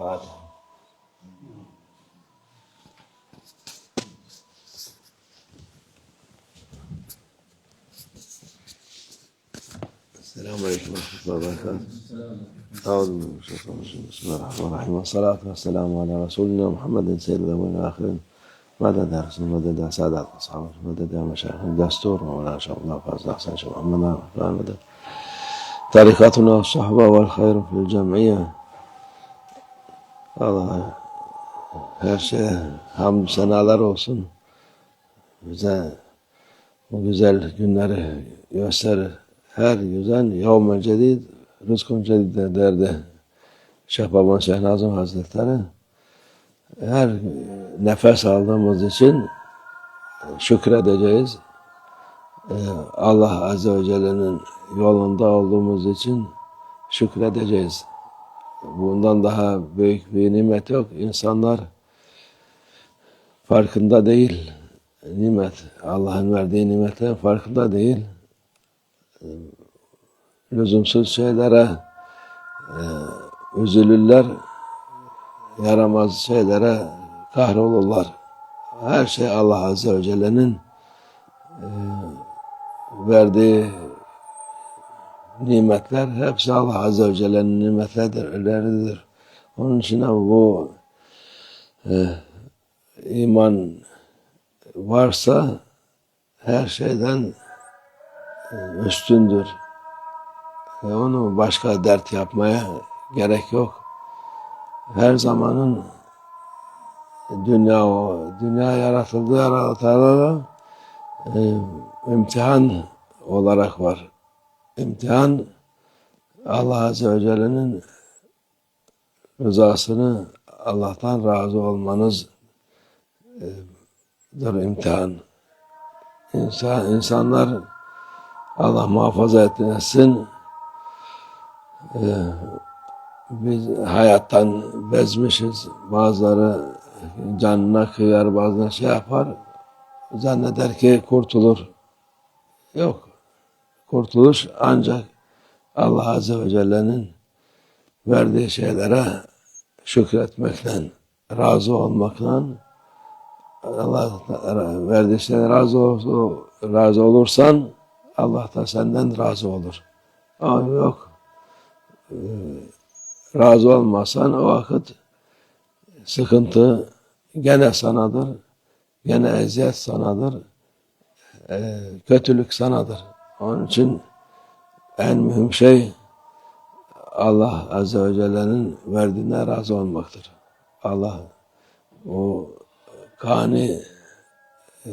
السلام عليكم ورحمة الله وبركاته. أعوذ بالله من الشيطان الرجيم. بسم الله الرحمن الرحيم. والصلاة والسلام على رسولنا محمد سيد الأولين والآخرين. مدد يا رسول مدد يا سادة الأصحاب مدد يا مشايخ الدستور مولانا شيخ الله فازل أحسن شيخ محمد مدد طريقتنا الصحبة والخير في الجمعية. Allah her şeye hamd senalar olsun. Bize bu güzel günleri gösterir. Her güzel yevmen cedid, rızkun cedid derdi. Şeyh Baban Şeyh Hazretleri. Her nefes aldığımız için şükredeceğiz. Ee, Allah Azze ve Celle'nin yolunda olduğumuz için şükredeceğiz. Bundan daha büyük bir nimet yok. İnsanlar farkında değil. Nimet, Allah'ın verdiği nimetlerin farkında değil. Lüzumsuz şeylere e, üzülürler. Yaramaz şeylere kahrolurlar. Her şey Allah Azze ve Celle'nin e, verdiği nimetler hepsi Allah Azze ve Celle'nin nimetleridir. Onun için bu e, iman varsa her şeyden e, üstündür. Ve onu başka dert yapmaya gerek yok. Her zamanın dünya o dünya yaratıldığı yaratılan e, imtihan olarak var. İmtihan Allah Azze ve Celle'nin rızasını Allah'tan razı olmanız e, imtihan. İnsan, insanlar Allah muhafaza etmesin e, biz hayattan bezmişiz. Bazıları canına kıyar, bazıları şey yapar. Zanneder ki kurtulur. Yok. Kurtuluş ancak Allah Azze ve Celle'nin verdiği şeylere şükretmekten, razı olmaktan, Allah verdiği şeylere razı, razı olursan Allah da senden razı olur. Ama yok. Ee, razı olmazsan o vakit sıkıntı gene sanadır. Gene eziyet sanadır. Ee, kötülük sanadır. Onun için en mühim şey Allah Azze ve Celle'nin verdiğine razı olmaktır. Allah o kani e,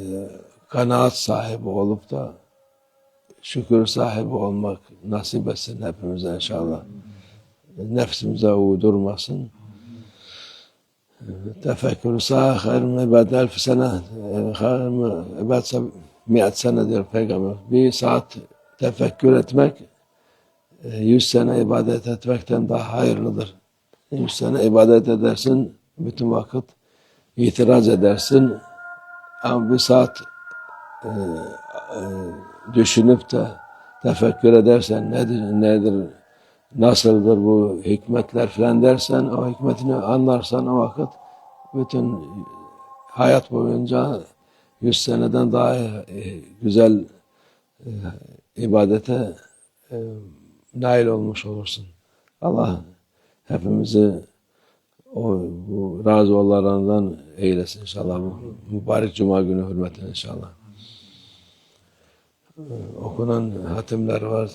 kanaat sahibi olup da şükür sahibi olmak nasip etsin hepimize inşallah. Nefsimize uydurmasın. Tefekkür mı ibad elf sene mı ibad mi'at sene diyor Peygamber. Bir saat tefekkür etmek yüz sene ibadet etmekten daha hayırlıdır. Yüz sene ibadet edersin, bütün vakit itiraz edersin. Ama bir saat e, e, düşünüp de tefekkür edersen nedir, nedir, nasıldır bu hikmetler falan dersen, o hikmetini anlarsan o vakit bütün hayat boyunca yüz seneden daha e, güzel e, ibadete e, nail olmuş olursun. Allah hepimizi o bu razı olanlardan eylesin inşallah. Mübarek cuma günü hürmetine inşallah. Okunan hatimler var.